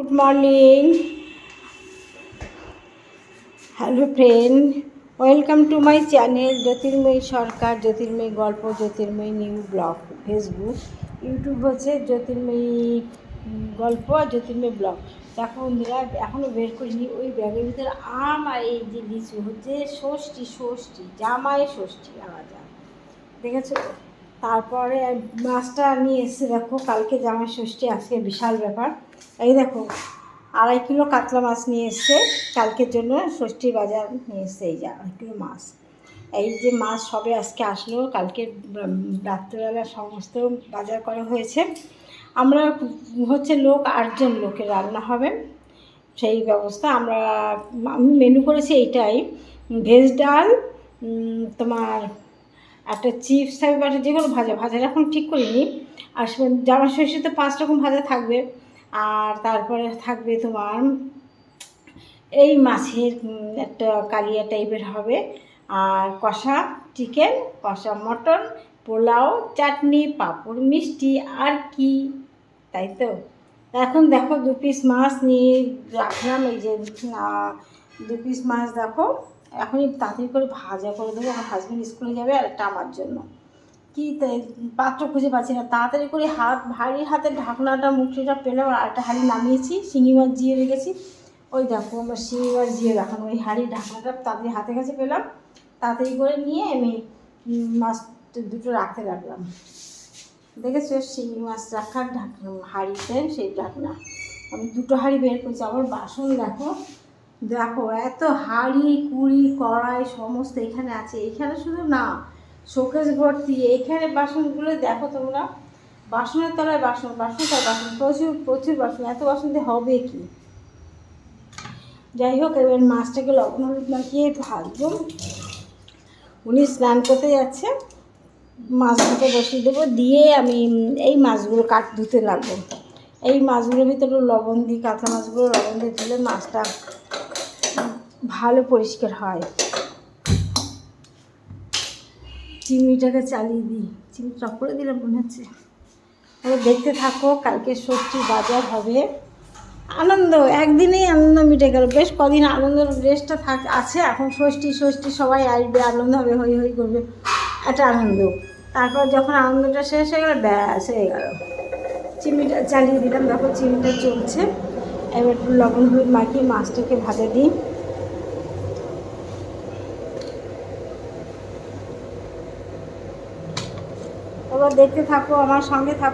Good morning hello friend welcome to my channel Jyotirmoyee Sarkar Jyotirmoyee গল্প Jyotirmoyee new blog Facebook YouTube হচ্ছে জ্যোতির্ময়ী গল্প আর জ্যোতির্ময়ী blog দেখো বন্ধুরা এখনও বের করিনি। ওই ব্যাগের ভিতরে আম আর এই যে লিচু হচ্ছে ষষ্ঠী ষষ্ঠী, জামাই ষষ্ঠী আলাদা দেখেছ? তারপরে মাছটা নিয়ে এসে দেখো, কালকে জামাই ষষ্ঠী, আজকে বিশাল ব্যাপার। এই দেখো, আড়াই কিলো কাতলা মাছ নিয়ে এসছে, কালকের জন্য ষষ্ঠী বাজার নিয়ে এসছে, এই যে আড়াই কিলো মাছ। এই যে মাছ সবে আজকে আসলো, কালকে রাত্রেবেলা সমস্ত বাজার করা হয়েছে। আমরা হচ্ছে লোক আটজন লোকের রান্না হবে, সেই ব্যবস্থা আমরা, আমি মেনু করেছি এইটাই। ভেজ ডাল তোমার একটা চিপস থাকবে একটা যে কোনো ভাজা ভাজাটা এখন ঠিক করিনি আর সে- জামা ষষ্ঠীতে পাঁচ রকম ভাজা থাকবে। আর তারপরে থাকবে তোমার এই মাছের একটা কালিয়া টাইপের হবে। আর কষা চিকেন কষা মটন, পোলাও, চাটনি, পাঁপড়, মিষ্টি, আর কি, তাই তো? এখন দেখো দু পিস মাছ নিয়ে রাখলাম, এই যে দু পিস মাছ দেখো। এখনই তাড়াতাড়ি করে ভাজা করে দেবো, আমার হাজব্যান্ড স্কুলে যাবে আর একটা আমার জন্য। কি তাই পাত্র খুঁজে পাচ্ছি না। তাড়াতাড়ি করে হাত, ভারী হাতের ঢাকনাটা মুখটা পেলাম আর একটা হাঁড়ি নামিয়েছি, শিঙি মাছ জিয়ে রেখেছি। ওই দেখো, আমার শিঙি মাছ জিয়ে রাখানো ওই হাঁড়ির ঢাকনাটা তাড়াতাড়ি হাতে কাছে পেলাম। তাড়াতাড়ি করে নিয়ে আমি মাছ দুটো রাখতে রাখলাম দেখেছ? শিঙি মাছ রাখার ঢাকনা, হাঁড়িতে সেই ঢাকনা। আমি দুটো হাঁড়ি বের করছি। আবার বাসন দেখো দেখো, এত হাঁড়ি, কুড়ি, কড়াই সমস্ত এখানে আছে। এখানে শুধু না, শোকেস ভর্তি। এখানে বাসনগুলো দেখো তোমরা। বাসনের তলায় বাসন বাসন তার বাসন, প্রচুর প্রচুর বাসন। এত বাসন দিয়ে হবে কি? যাই হোক, এবার মাছটাকে লবণ হলুদ মাখিয়ে ভাজবো উনি স্নান করতে যাচ্ছে। মাছ বসিয়ে দেবো। দিয়ে আমি এই মাছগুলো কাট, ধুতে লাগবো। এই মাছগুলোর ভিতরে লবণ দিই কাঁচা মাছগুলো, লবণ দিয়ে ধুলে মাছটা ভালো পরিষ্কার হয়। চিংড়িটাকে চালিয়ে দিই। চিংড়ি চপ করে দিলাম মনে হচ্ছে দেখতে থাকো, কালকে ষষ্ঠী বাজার হবে। আনন্দ, একদিনেই আনন্দ মিটে গেল। বেশ কদিন আনন্দ রেস্টটা থাক, আছে। এখন ষষ্ঠী ষষ্ঠী সবাই আসবে, আনন্দ হবে, হই হই করবে। একটা আনন্দ। তারপর যখন আনন্দটা শেষ হয়ে গেল, ব্যাস হয়ে গেল। চিমনিটা চালিয়ে দিলাম। দেখো চিমনিটা চলছে। এবার একটু লবণ হলুদ মাখিয়ে মাছটাকে ভাজা দিই। এবার দেখতে থাকো আমার সঙ্গে থাকো।